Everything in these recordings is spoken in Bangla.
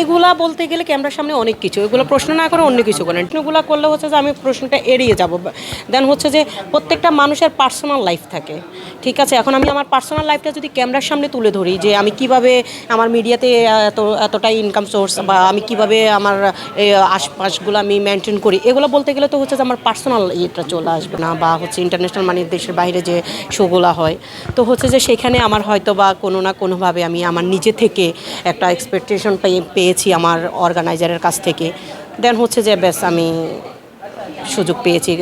এগুলা বলতে গেলে ক্যামেরার সামনে অনেক কিছু। এগুলো প্রশ্ন না করে অন্য কিছু করেন। এগুলো করলে হচ্ছে যে আমি প্রশ্নটা এড়িয়ে যাব। দেন হচ্ছে যে প্রত্যেকটা মানুষের পার্সোনাল লাইফ থাকে। ঠিক আছে? এখন আমি আমার পার্সোনাল লাইফটা যদি ক্যামেরার সামনে তুলে ধরি যে আমি কীভাবে আমার মিডিয়াতে এত, এতটাই ইনকাম সোর্স বা আমি কীভাবে আমার আশপাশগুলো আমি মেনটেন করি, এগুলো বলতে গেলে তো হচ্ছে যে আমার পার্সোনাল ইয়েটা চলে আসবে না বা হচ্ছে ইন্টারন্যাশনাল মানে দেশের বাইরে যে শোগুলো হয়। তো হচ্ছে যে সেখানে আমার হয়তো বা কোনো না কোনোভাবে আমি আমার নিজে থেকে একটা এক্সপেকটেশন পেয়েছি আমার অর্গানাইজারের কাছ থেকে। দেন হচ্ছে যে, ব্যাস আমি সুযোগ পেয়েছি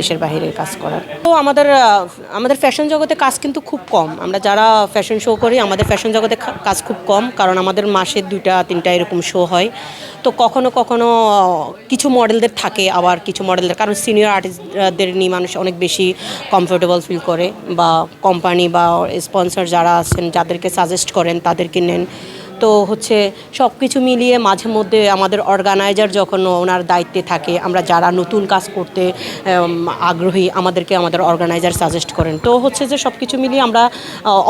দেশের বাইরে কাজ করার। তো আমাদের আমাদের ফ্যাশন জগতে কাজ কিন্তু খুব কম। আমরা যারা ফ্যাশন শো করি, আমাদের ফ্যাশন জগতে কাজ খুব কম। কারণ আমাদের মাসে দুইটা, তিনটা এরকম শো হয়। তো কখনো কখনো কিছু মডেলদের থাকে, আবার কিছু মডেলদের কারণ সিনিয়র আর্টিস্টদের নিয়ে মানুষ অনেক বেশি কমফোর্টেবল ফিল করে। বা কোম্পানি বা স্পন্সর যারা আছেন, যাদেরকে সাজেস্ট করেন, তাদেরকে নেন। তো হচ্ছে সব কিছু মিলিয়ে মাঝে মধ্যে আমাদের অর্গানাইজার যখন ওনার দায়িত্বে থাকে, আমরা যারা নতুন কাজ করতে আগ্রহী, আমাদেরকে আমাদের অর্গানাইজার সাজেস্ট করেন। তো হচ্ছে যে সব কিছু মিলিয়ে আমরা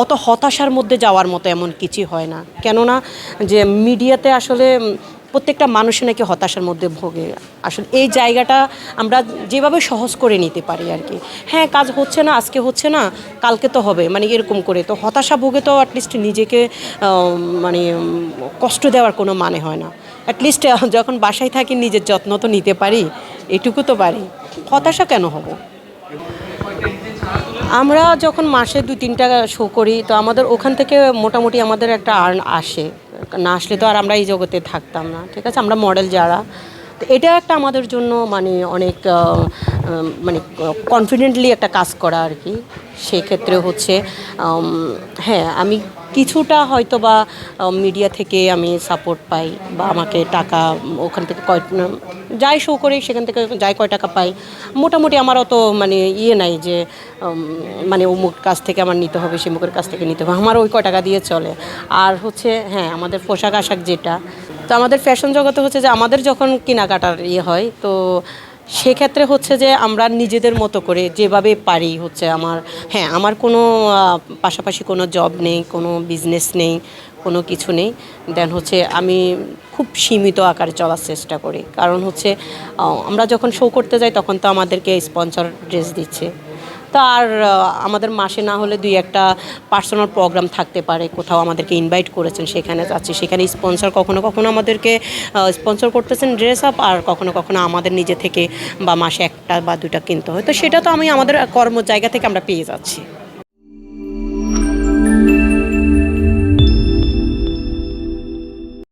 অত হতাশার মধ্যে যাওয়ার মতো এমন কিছু হয় না। কেননা যে মিডিয়াতে আসলে প্রত্যেকটা মানুষের নাকি হতাশার মধ্যে ভোগে। আসলে এই জায়গাটা আমরা যেভাবে সহজ করে নিতে পারি আর কি। হ্যাঁ কাজ হচ্ছে না, আজকে হচ্ছে না, কালকে তো হবে মানে এরকম করে। তো হতাশা ভোগে তো অ্যাটলিস্ট নিজেকে মানে কষ্ট দেওয়ার কোনো মানে হয় না। অ্যাটলিস্ট যখন বাসায় থাকি নিজের যত্ন তো নিতে পারি, এটুকু তো পারি। হতাশা কেন হব? আমরা যখন মাসে দুই তিনটা শো করি, তো আমাদের ওখান থেকে মোটামুটি আমাদের একটা আর্ন আসে। না আসলে তো আর আমরা এই জগতে থাকতাম না, ঠিক আছে? আমরা মডেল যারা। তো এটা একটা আমাদের জন্য মানে অনেক মানে কনফিডেন্টলি একটা কাজ করা আর কি। সেক্ষেত্রে হচ্ছে হ্যাঁ আমি কিছুটা হয়তো বা মিডিয়া থেকে আমি সাপোর্ট পাই বা আমাকে টাকা, ওখান থেকে কয় যাই শো করি, সেখান থেকে যাই কয় টাকা পাই। মোটামুটি আমার অত মানে ইয়ে নাই যে মানে অমুক কাছ থেকে আমার নিতে হবে সেমুকের কাছ থেকে নিতে হবে। আমার ওই কয় টাকা দিয়ে চলে। আর হচ্ছে হ্যাঁ আমাদের পোশাক আশাক যেটা, তো আমাদের ফ্যাশন জগতে হচ্ছে যে আমাদের যখন কেনাকাটার ইয়ে হয়, তো সেক্ষেত্রে হচ্ছে যে আমরা নিজেদের মতো করে যেভাবে পারি হচ্ছে আমার হ্যাঁ আমার কোনো পাশাপাশি কোনো জব নেই, কোনো বিজনেস নেই, কোনো কিছু নেই দেন হচ্ছে আমি খুব সীমিত আকারে চলার চেষ্টা করি। কারণ হচ্ছে আমরা যখন শো করতে যাই তখন তো আমাদেরকে স্পন্সর ড্রেস দিচ্ছে। তো আর আমাদের মাসে না হলে দুই একটা পার্সোনাল প্রোগ্রাম থাকতে পারে। কোথাও আমাদেরকে ইনভাইট করেছেন, সেখানে যাচ্ছি। সেখানে স্পন্সর কখনো কখনো আমাদেরকে স্পন্সর করতেছেন ড্রেস আপ আর কখনো কখনো আমাদের নিজে থেকে বা মাসে একটা বা দুটা কিনতে হয়। তো সেটা তো আমি আমাদের কর্ম জায়গা থেকে আমরা পেয়ে যাচ্ছি।